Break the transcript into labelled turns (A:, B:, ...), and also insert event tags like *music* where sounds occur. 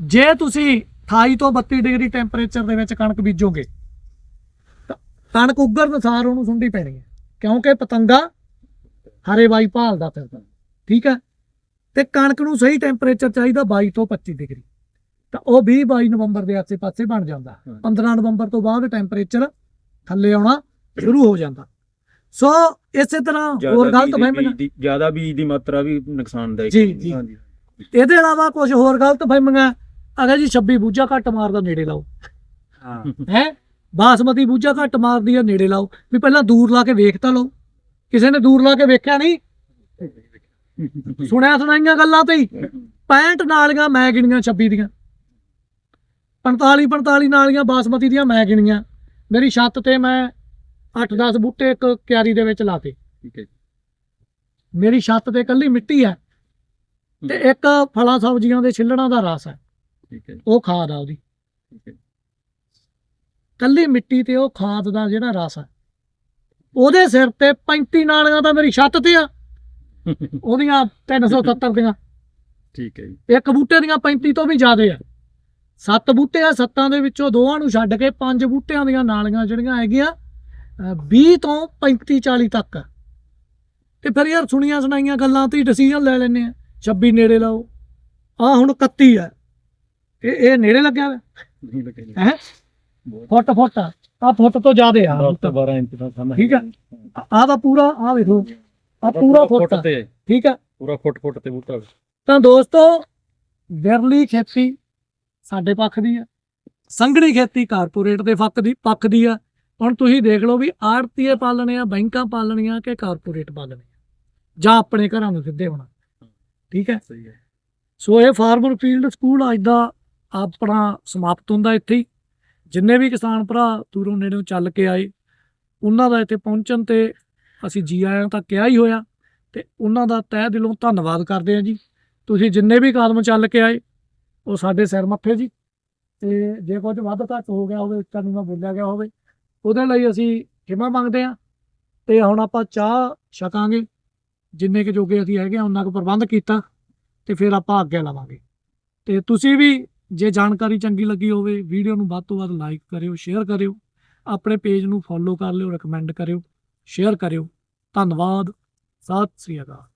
A: ਜੇ ਤੁਸੀਂ 28 ਤੋਂ 32 ਡਿਗਰੀ ਟੈਂਪਰੇਚਰ ਦੇ ਵਿੱਚ ਕਣਕ ਬੀਜੋਗੇ ਤਾਂ ਕਣਕ ਉੱਗਣ ਅਨੁਸਾਰ ਉਹਨੂੰ ਸੁੰਡੀ ਪੈਣੀ ਹੈ ਕਿਉਂਕਿ ਪਤੰਗਾ ਹਰੇ ਬਾਈ ਭਾਲਦਾ ਫਿਰਦਾ ਠੀਕ ਹੈ ਤੇ ਕਣਕ ਨੂੰ ਸਹੀ ਟੈਂਪਰੇਚਰ ਚਾਹੀਦਾ 22 ਤੋਂ 25 ਡਿਗਰੀ ਤਾਂ ਉਹ 20 22 ਨਵੰਬਰ ਦੇ ਆਸੇ-ਪਾਸੇ ਬਣ ਜਾਂਦਾ
B: ਹਾਂ।
A: 15 ਨਵੰਬਰ ਤੋਂ ਬਾਅਦ ਟੈਂਪਰੇਚਰ ਥੱਲੇ ਆਉਣਾ ਸ਼ੁਰੂ ਹੋ ਜਾਂਦਾ ਸੋ ਇਸੇ ਤਰ੍ਹਾਂ ਹੋਰ ਗਲਤ
B: ਦੀ-
A: ਫਹਿਮੀਆਂ
B: ਦੀ ਜ਼ਿਆਦਾ ਬੀਜ ਦੀ ਮਾਤਰਾ ਵੀ ਨੁਕਸਾਨਦਾਇਕ ਹੈ।
A: ਜੀ। ਇਹਦੇ ਇਲਾਵਾ ਕੁਝ ਹੋਰ ਗਲਤ ਫਹਿਮੀਆਂ ਅਗਰ ਜੀ 26 ਬੂਝਾ ਘੱਟ ਮਾਰਦਾ ਨੇੜੇ ਲਾਓ।
C: ਹਾਂ।
A: ਹੈ? ਬਾਸਮਤੀ ਬੂਝਾ ਘੱਟ ਮਾਰਦੀ ਆ ਨੇੜੇ ਲਾਓ। ਵੀ ਪਹਿਲਾਂ ਦੂਰ ਲਾ ਕੇ ਵੇਖ ਤਾਂ ਲਓ। ਕਿਸੇ ਨੇ ਦੂਰ ਲਾ ਕੇ ਵੇਖਿਆ ਨਹੀਂ? ਸੁਣਿਆ ਸੁਣਾਈਆਂ ਗੱਲਾਂ ਤੇ ਹੀ। 65 ਨਾਲੀਆਂ ਮੈਂ ਗਿਣੀਆਂ 26 ਦੀਆਂ। 45 45 ਨਾਲੀਆਂ ਬਾਸਮਤੀ ਦੀਆਂ ਮੈਂ ਗਿਣੀਆਂ। ਮੇਰੀ ਛੱਤ ਤੇ ਮੈਂ 8-10 ਬੂਟੇ ਇੱਕ ਕਿਆਰੀ ਦੇ ਵਿੱਚ ਲਾਤੇ।
B: ਠੀਕ ਹੈ
A: ਮੇਰੀ ਛੱਤ ਤੇ ਕੱਲੀ ਮਿੱਟੀ ਹੈ। ਤੇ ਇੱਕ ਫਲਾਂ ਸਬਜ਼ੀਆਂ ਦੇ ਛਿੱਲੜਾਂ ਦਾ ਰਸ ਹੈ।
B: ਠੀਕ ਹੈ
A: ਉਹ ਖਾਦ ਆ ਉਹਦੀ।
B: ਠੀਕ ਹੈ
A: ਕੱਲੀ ਮਿੱਟੀ ਤੇ ਉਹ ਖਾਦ ਦਾ ਜਿਹੜਾ ਰਸ ਹੈ ਉਹਦੇ ਸਿਰ ਤੇ 35 ਨਾਲੀਆਂ ਤਾਂ ਮੇਰੀ ਛੱਤ ਤੇ ਆ। *laughs* ਉਹਦੀਆਂ 370 ਦੀਆਂ।
B: ਠੀਕ ਹੈ ਜੀ।
A: ਇੱਕ ਬੂਟੇ ਦੀਆਂ 35 ਤੋਂ ਵੀ ਜ਼ਿਆਦੇ ਆ। ਸੱਤ ਬੂਟੇ ਆ ਸੱਤਾਂ ਦੇ ਵਿੱਚੋਂ ਦੋਵਾਂ ਨੂੰ ਛੱਡ ਕੇ ਪੰਜ ਬੂਟਿਆਂ ਦੀਆਂ ਨਾਲੀਆਂ ਜਿਹੜੀਆਂ ਹੈਗੀਆਂ ਅਹ 20 ਤੋਂ 35 40 ਤੱਕ। ਆ। ਤੇ ਫਿਰ ਯਾਰ ਸੁਣੀਆਂ ਸੁਣਾਈਆਂ ਗੱਲਾਂ ਤੇ ਡਿਸੀਜਨ ਲੈ ਲੈਨੇ ਆ। 26 ਨੇੜੇ ਲਾਓ। ਆ ਹੁਣ 31 ਆ। ਇਹ ਇਹ ਨੇੜੇ ਲੱਗਿਆ
B: ਨਹੀਂ ਲੱਗੇ ਜੀ।
A: ਹੈ? ਫੁੱਟ ਫੁੱਟ। ਆ ਫੁੱਟ ਤੋਂ ਜ਼ਿਆਦੇ ਆ।
B: 10 ਤੋਂ 12 ਇੰਚ ਦਾ ਸਮਝ
A: ਠੀਕ ਹੈ। ਆ ਦਾ ਪੂਰਾ ਆ ਵੇਖੋ। ਆ ਪੂਰਾ ਫੁੱਟ ਆ,
B: ਤੇ।
A: ਠੀਕ ਆ।
B: ਪੂਰਾ ਫੁੱਟ ਫੁੱਟ ਤੇ ਬੂਟਾ।
A: ਤਾਂ ਦੋਸਤੋ ਵਿਰਲੀ ਖੇਤੀ ਸਾਡੇ ਪੱਖ ਦੀ ਆ। ਸੰਘਣੀ ਖੇਤੀ ਕਾਰਪੋਰੇਟ ਦੇ ਪੱਖ ਦੀ ਪੱਖ ਦੀ ਆ। ਹੁਣ ਤੁਸੀਂ ਦੇਖ ਲਓ ਵੀ ਆੜਤੀਏ ਪਾਲਣੇ ਆ ਬੈਂਕਾਂ ਪਾਲਣੀਆਂ ਕਿ ਕਾਰਪੋਰੇਟ ਪਾਲਣੇ ਆ। ਜਾਂ ਆਪਣੇ ਘਰਾਂ ਨੂੰ ਸਿੱਧੇ ਹੋਣਾ। ਠੀਕ ਹੈ?
B: ਸਹੀ ਹੈ।
A: ਸੋ ਇਹ ਫਾਰਮਰ ਫੀਲਡ ਸਕੂਲ ਅੱਜ ਦਾ ਆਪਣਾ ਸਮਾਪਤ ਹੁੰਦਾ ਇੱਥੇ ਹੀ। ਜਿੰਨੇ ਵੀ ਕਿਸਾਨ ਭਰਾ ਦੂਰੋਂ ਨੇੜਿਓਂ ਚੱਲ ਕੇ ਆਏ, ਉਹਨਾਂ ਦਾ ਇੱਥੇ ਪਹੁੰਚਣ ਤੇ ਅਸੀਂ ਜੀ ਆਇਆਂ ਤਾਂ ਕਿਹਾ ਹੀ ਹੋਇਆ। ਤੇ ਉਹਨਾਂ ਦਾ ਤਹਿ ਦਿਲੋਂ ਧੰਨਵਾਦ ਕਰਦੇ ਹਾਂ ਜੀ। ਤੁਸੀਂ ਜਿੰਨੇ ਵੀ ਕਦਮ ਚੱਲ ਕੇ ਆਏ, ਉਹ ਸਾਡੇ ਸਿਰ ਮੱਥੇ ਜੀ। ਤੇ ਜੇ ਕੁਝ ਵੱਧ ਘੱਟ ਹੋ ਗਿਆ ਹੋਵੇ, ਤਾਂ ਨਹੀਂ ਮੈਂ ਬੋਲਿਆ ਗਿਆ ਹੋਵੇ। ਉਹਦੇ ਲਈ ਅਸੀਂ ਖਿਮਾ ਮੰਗਦੇ ਹਾਂ। ਤੇ ਹੁਣ ਆਪਾਂ ਚਾਹ ਛਕਾਂਗੇ। ਜਿੰਨੇ ਕੁ ਜੋਗੇ ਅਸੀਂ ਹੈਗੇ ਆ ਉਹਨਾਂ ਕੁ ਪ੍ਰਬੰਧ ਕੀਤਾ। ਤੇ ਫਿਰ ਆਪਾਂ ਅੱਗੇ ਲਾਵਾਂਗੇ ਤੇ ਤੁਸੀਂ ਵੀ ਜੇ ਜਾਣਕਾਰੀ ਚੰਗੀ ਲੱਗੀ ਹੋਵੇ, ਵੀਡੀਓ ਨੂੰ ਵੱਧ ਤੋਂ ਵੱਧ ਲਾਈਕ ਕਰਿਓ ਸ਼ੇਅਰ ਕਰਿਓ, ਆਪਣੇ ਪੇਜ ਨੂੰ ਫੋਲੋ ਕਰ ਲਿਓ ਰეკਮੈਂਡ ਕਰਿਓ ਸ਼ੇਅਰ ਕਰਿਓ। ਧੰਨਵਾਦ, ਸਤਿ ਸ੍ਰੀ ਅਕਾਲ।